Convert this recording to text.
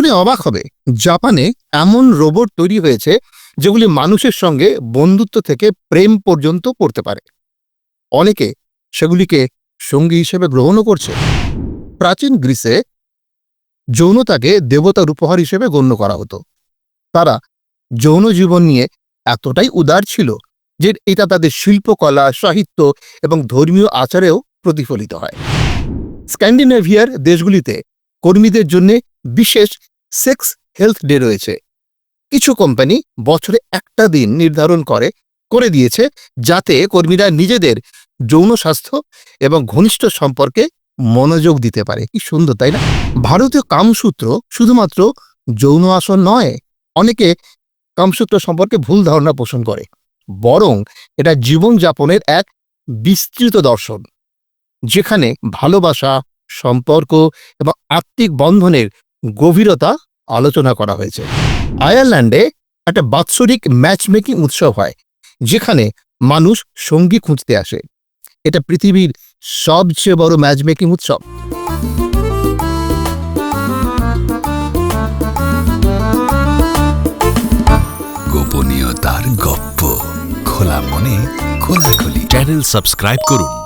শুনে অবাক হবে। জাপানে এমন রোবট তৈরি হয়েছে, যেগুলি মানুষের সঙ্গে বন্ধুত্ব থেকে প্রেম পর্যন্ত করতে পারে। অনেকে সেগুলিকে সঙ্গী হিসেবে গ্রহণও করছে। প্রাচীন গ্রিসে যৌনতাকে দেবতার উপহার হিসেবে গণ্য করা হতো। তারা যৌন জীবন নিয়ে এতটাই উদার ছিল যে এটা তাদের শিল্পকলা, সাহিত্য এবং ধর্মীয় আচারেও প্রতিফলিত হয়। স্ক্যান্ডিনেভিয়ার দেশগুলিতে কর্মীদের জন্য বিশেষ সেক্স হেলথ ডে রয়েছে। কিছু কোম্পানি বছরে একটা দিন নির্ধারণ করে করে দিয়েছে যাতে কর্মীরা নিজেদের যৌন স্বাস্থ্য এবং ঘনিষ্ঠ সম্পর্কে মনোযোগ দিতে পারে। কি সুন্দর, তাই না? ভারতীয় কামসূত্র শুধুমাত্র যৌন আসন নয়, অনেকে কামসূত্র সম্পর্কে ভুল ধারণা পোষণ করে। বরং এটা জীবনযাপনের এক বিস্তৃত দর্শন, যেখানে ভালোবাসা, সম্পর্ক এবং আত্মিক বন্ধনের গভীরতা আলোচনা করা হয়েছে। আয়ারল্যান্ডে একটা বাৎসরিক ম্যাচ মেকিং উৎসব হয়, যেখানে মানুষ সঙ্গী খুঁজতে আসে। এটা পৃথিবীর সবচেয়ে বড় ম্যাচ মেকিং উৎসব। গোপনীয়তার গপ্প। খোলা মনে খোলাখুলি। চ্যানেল সাবস্ক্রাইব করুন।